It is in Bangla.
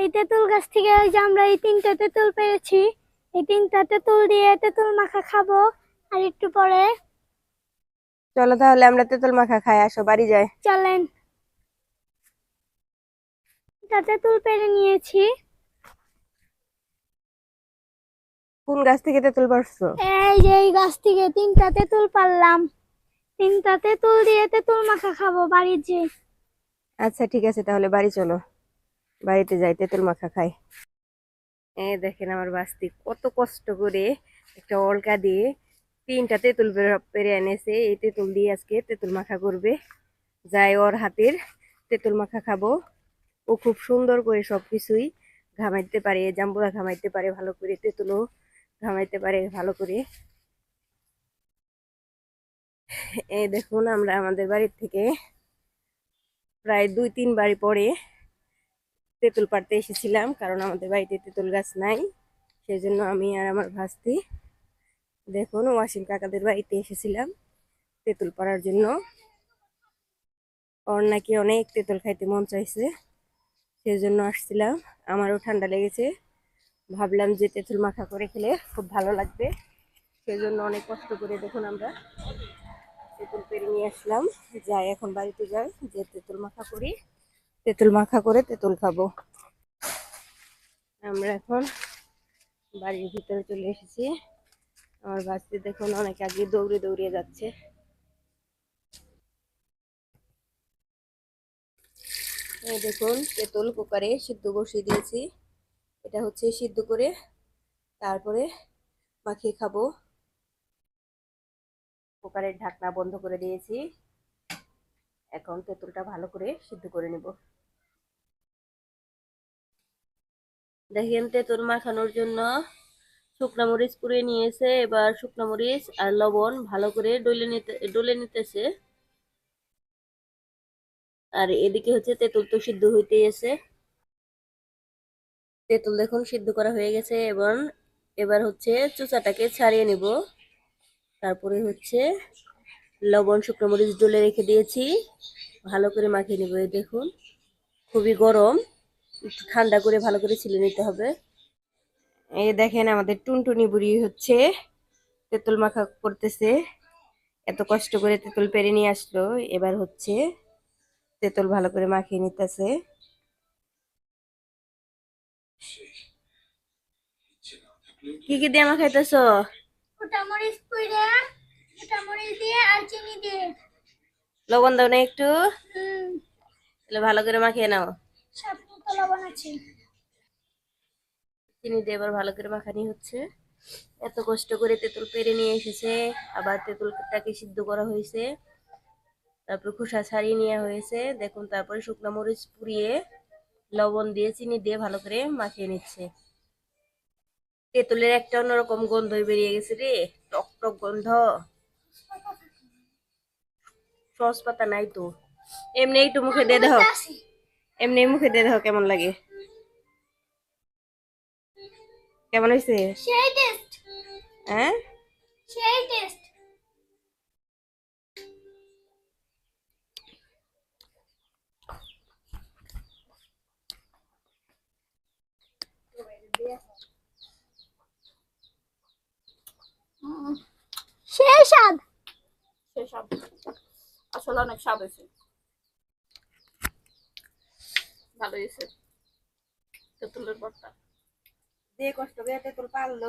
এই তেঁতুল গাছ থেকে ওই যে আমরা এই তিনটা তেঁতুল পেয়েছি এই তিনটা তেঁতুল দিয়ে তেঁতুল মাখা খাব আর একটু পরে। চলো তাহলে আমরা তেঁতুল মাখা খাই আসো বাড়ি যাই। চলেন। তেঁতুল পেরে নিয়েছি। কোন গাছ থেকে তেঁতুল পারছ? এই যে এই গাছ থেকে তিনটা তেঁতুল পারলাম। তিনটা তেঁতুল দিয়ে তেঁতুল মাখা খাব বাড়ির যে আচ্ছা ঠিক আছে তাহলে বাড়ি চলো। বাড়িতে যাই, তেঁতুল মাখা খাই। এই দেখেন আমার বাস্তি, কত কষ্ট করে একটা অলকা দিয়ে তিনটা তেঁতুল পেরে- এনেছে। এই তেঁতুল দিয়ে আজকে তেঁতুল মাখা করবে। যাই ওর হাতের তেঁতুল মাখা খাব। ও খুব সুন্দর করে সবকিছুই ঘামাইতে পারে, জাম্বুরা ঘামাইতে পারে, ভালো করে তেঁতুলও ঘামাইতে পারে, ভালো করে। এই দেখুন আমরা আমাদের বাড়ির থেকে প্রায় দুই তিন বাড়ি পরে তেঁতুল পাড়তে এসেছিলাম, কারণ আমাদের বাড়িতে তেঁতুল গাছ নাই সেই জন্য আমি আর আমার ভাস্তি দেখুন ওয়াসিম কাকাদের বাড়িতে এসেছিলাম তেঁতুল পাড়ার জন্য। ওর নাকি অনেক তেঁতুল খাইতে মন চাইছে সেই জন্য আসছিলাম। আমারও ঠান্ডা লেগেছে, ভাবলাম যে তেঁতুল মাখা করে খেলে খুব ভালো লাগবে সেই জন্য অনেক কষ্ট করে দেখুন আমরা তেঁতুল পেরে নিয়ে আসলাম, যাই এখন বাড়িতে যাই, যে তেঁতুল মাখা করি। তেঁতুল মাখা করে তেঁতুল খাব। আমরা এখন বাড়ির ভিতরে চলে এসেছি। আমার বাচ্চা দেখুন অনেক আগে দৌড়ে দৌড়িয়ে যাচ্ছে। দেখুন, তেঁতুল কুকারে সিদ্ধ বসিয়ে দিয়েছি। এটা হচ্ছে সিদ্ধ করে তারপরে মাখিয়ে খাব। কুকারের ঢাকনা বন্ধ করে দিয়েছি। এখন তেঁতুলটা ভালো করে সিদ্ধ করে নেব। দেখেন, তেঁতুল মাখানোর জন্য শুকনো মরিচ পুড়িয়ে নিয়েছে। এবার শুকনো মরিচ আর লবণ ভালো করে ডলে নিতে, ডলে নিতেছে। আর এদিকে হচ্ছে তেঁতুল তো সিদ্ধ হইতে এসে তেঁতুল দেখুন সিদ্ধ করা হয়ে গেছে। এবং এবার হচ্ছে চুচাটাকে ছাড়িয়ে নিব। তারপরে হচ্ছে লবণ, শুকনো মরিচ ডলে রেখে দিয়েছি। ভালো করে মাখিয়ে নেব দেখুন। খুবই গরম। একটু ঠান্ডা করে ভালো করে ছিলে নিতে হবে। এই দেখেন আমাদের টুনটুনি বুড়ি হচ্ছে। তেঁতুল মাখা করতেছে। এত কষ্ট করে তেঁতুল পেরে নিয়ে আসলো। এবার হচ্ছে তেঁতুল ভালো করে মাখিয়ে নিতেছে। কি কি দিয়ে মাখাইতেছ? দিয়ে আর চিনি দিয়ে। লবণ দাও না একটু। তাহলে ভালো করে মাখিয়ে নাও। সব লবণ আছে। চিনি দিয়ে এবার ভালো করে মাখানি হচ্ছে। এত কষ্ট করে তেঁতুল পেরে নিয়ে এসেছে। আবার তেঁতুলটাকে সিদ্ধ করা হয়েছে। তারপর খোসা ছাড়িয়ে নেওয়া হয়েছে। দেখুন তারপরে শুকনো মরিচ পুড়িয়ে লবণ দিয়ে চিনি দিয়ে ভালো করে মাখিয়ে নিচ্ছে। তেঁতুলের একটা অন্যরকম গন্ধ বেরিয়ে গেছে রে। টক টক গন্ধ। সস পাতা নাই তো। এমনি একটু মুখে দিয়ে দেখো। এমনি মুখে দিয়ে দেখো কেমন লাগে। কেমন হয়েছে হ্যাঁ? সেই টেস্ট। সেই সব আসলে অনেক স্বাদ হয়েছে। ভালো হয়েছে। তেঁতুলের বরটা। দিয়ে কষ্ট করে তেঁতুল পারল